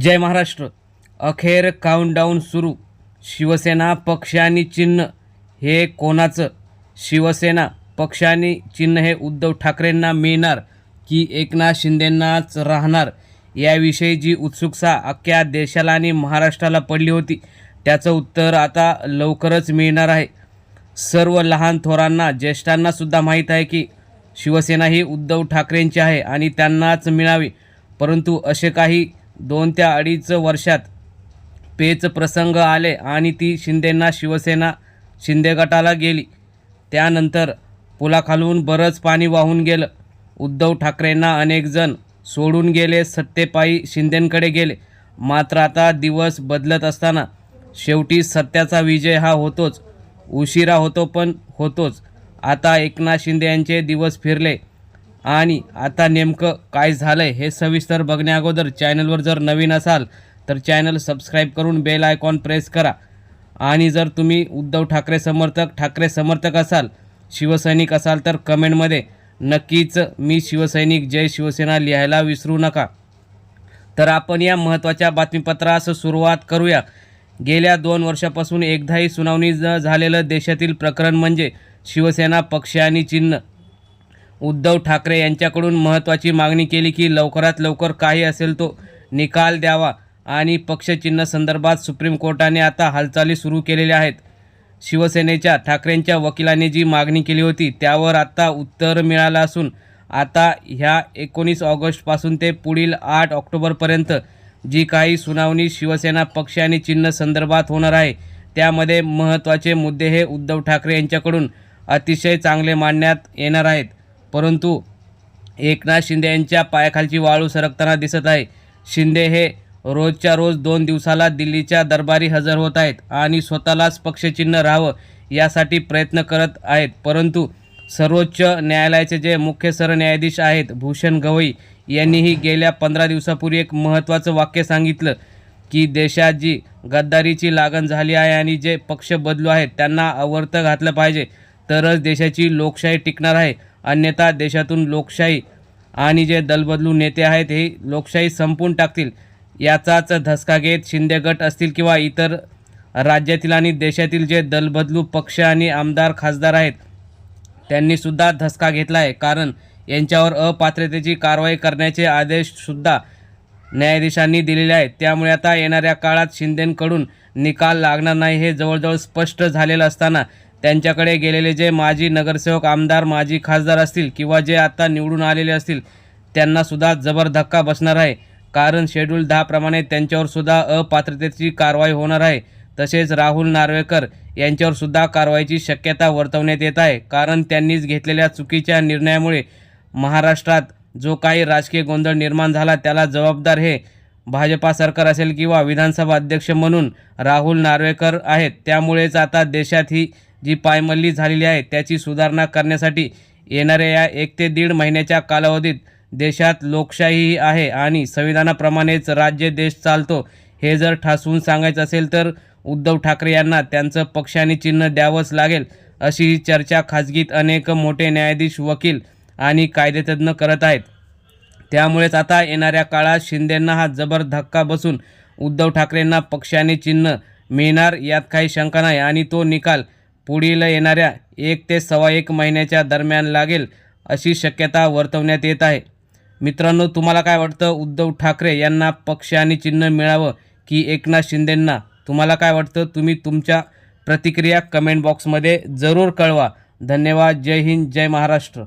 जय महाराष्ट्र. अखेर काउंटडाऊन सुरू. शिवसेना पक्ष आणि चिन्ह. हे कोणाचं? शिवसेना पक्ष आणि चिन्ह हे उद्धव ठाकरेंना मिळणार की एकनाथ शिंदेंनाच राहणार? याविषयी जी उत्सुकता अख्ख्या देशाला आणि महाराष्ट्राला पडली होती त्याचं उत्तर आता लवकरच मिळणार आहे. सर्व लहान थोरांना ज्येष्ठांनासुद्धा माहीत आहे की शिवसेना ही उद्धव ठाकरेंची आहे आणि त्यांनाच मिळावी. परंतु असे काही दोन त्या अडीच वर्षात पेच प्रसंग आले आणि ती शिंदेंना शिवसेना शिंदे गटाला गेली. त्यानंतर पुलाखालून बरंच पाणी वाहून गेलं. उद्धव ठाकरेंना अनेकजण सोडून गेले सत्तेपायी शिंदेंकडे गेले. मात्र आता दिवस बदलत असताना शेवटी सत्याचा विजय हा होतोच. उशिरा होतो पण होतोच. आता एकनाथ शिंदे यांचे दिवस फिरले. आणि आता नेमकं काय झालं हे सविस्तर बघण्या अगोदर चॅनलवर जर नवीन असाल तर चॅनल सबस्क्राईब करून बेल आयकॉन प्रेस करा. आणि जर तुम्ही उद्धव ठाकरे समर्थक ठाकरे समर्थक असाल शिवसैनिक असाल तर कमेंटमध्ये नक्कीच मी शिवसैनिक जय शिवसेना लिहायला विसरू नका. तर आपण या महत्त्वाच्या बातमीपत्रास सुरुवात करूया. गेल्या दोन वर्षापासून एकदाही सुनावणी न झालेलं देशातील प्रकरण म्हणजे शिवसेना पक्ष आणि चिन्ह. उद्धव ठाकरे यांच्याकडून महत्त्वाची मागणी केली की लवकरात लवकर काही असेल तो निकाल द्यावा आणि पक्षचिन्ह संदर्भात सुप्रीम कोर्टाने आता हालचाली सुरू केलेल्या आहेत. शिवसेनेच्या ठाकरेंच्या वकिलाने जी मागणी केली होती त्यावर आता उत्तर मिळालं असून आता ह्या एकोणीस ऑगस्टपासून ते पुढील आठ ऑक्टोबरपर्यंत जी काही सुनावणी शिवसेना पक्ष आणि चिन्ह संदर्भात होणार आहे त्यामध्ये महत्त्वाचे मुद्दे हे उद्धव ठाकरे यांच्याकडून अतिशय चांगले मांडण्यात येणार आहेत. परंतु एकनाथ शिंदे यांच्या पायाखालची वाळू सरकताना दिसत आहे. शिंदे हे रोजच्या रोज दोन दिवसाला दिल्लीच्या दरबारी हजर होत आहेत आणि स्वतःलाच पक्षचिन्ह राहावं यासाठी प्रयत्न करत आहेत. परंतु सर्वोच्च न्यायालयाचे जे मुख्य सरन्यायाधीश आहेत भूषण गवई यांनीही गेल्या पंधरा दिवसापूर्वी एक महत्त्वाचं वाक्य सांगितलं की देशात जी गद्दारीची लागण झाली आहे आणि जे पक्ष बदलू आहेत त्यांना आवर्त घातलं पाहिजे. तरच देशाची लोकशाही टिकणार आहे. अन्यथा देशातून लोकशाही आणि जे दलबदलू नेते आहेत हे लोकशाही संपून टाकतील. याचाच धसका घेत शिंदे गट असतील किंवा इतर राज्यातील आणि देशातील जे दलबदलू पक्ष आणि आमदार खासदार आहेत त्यांनीसुद्धा धसका घेतला आहे कारण यांच्यावर अपात्रतेची कारवाई करण्याचे आदेशसुद्धा न्यायाधीशांनी दिलेले आहेत. त्यामुळे आता येणाऱ्या काळात शिंदेंकडून निकाल लागणार नाही हे जवळजवळ स्पष्ट झालेलं असताना त्यांच्याकडे गेलेले जे माजी नगरसेवक आमदार माजी खासदार असतील किंवा जे आता निवडून आलेले असतील त्यांनासुद्धा जबर धक्का बसणार आहे. कारण शेड्यूल दहाप्रमाणे त्यांच्यावरसुद्धा अपात्रतेची कारवाई होणार आहे. तसेच राहुल नार्वेकर यांच्यावरसुद्धा कारवाईची शक्यता वर्तवण्यात येत आहे. कारण त्यांनीच घेतलेल्या चुकीच्या निर्णयामुळे महाराष्ट्रात जो काही राजकीय गोंधळ निर्माण झाला त्याला जबाबदार हे भाजपा सरकार असेल किंवा विधानसभा अध्यक्ष म्हणून राहुल नार्वेकर आहेत. त्यामुळेच आता देशात ही जी पायमल्ली झालेली आहे त्याची सुधारणा करण्यासाठी येणाऱ्या या एक ते दीड महिन्याच्या कालावधीत देशात लोकशाही आहे आणि संविधानाप्रमाणेच राज्य देश चालतो. हे जर ठासवून सांगायचं असेल तर उद्धव ठाकरे यांना त्यांचं पक्षाने चिन्ह द्यावंच लागेल अशी ही चर्चा खाजगीत अनेक मोठे न्यायाधीश वकील आणि कायदेतज्ञ करत आहेत. त्यामुळेच आता येणाऱ्या काळात शिंदेंना हा जबर धक्का बसून उद्धव ठाकरेंना पक्षाने चिन्ह मिळणार यात काही शंका नाही आणि तो निकाल पुढील येणाऱ्या एक ते सव्वा एक महिन्याच्या दरम्यान लागेल अशी शक्यता वर्तवण्यात येत आहे. मित्रांनो तुम्हाला काय वाटतं? उद्धव ठाकरे यांना पक्ष आणि चिन्ह मिळावं की एकनाथ शिंदेंना? तुम्हाला काय वाटतं? तुम्ही तुमच्या प्रतिक्रिया कमेंट बॉक्समध्ये जरूर कळवा. धन्यवाद. जय हिंद. जय महाराष्ट्र.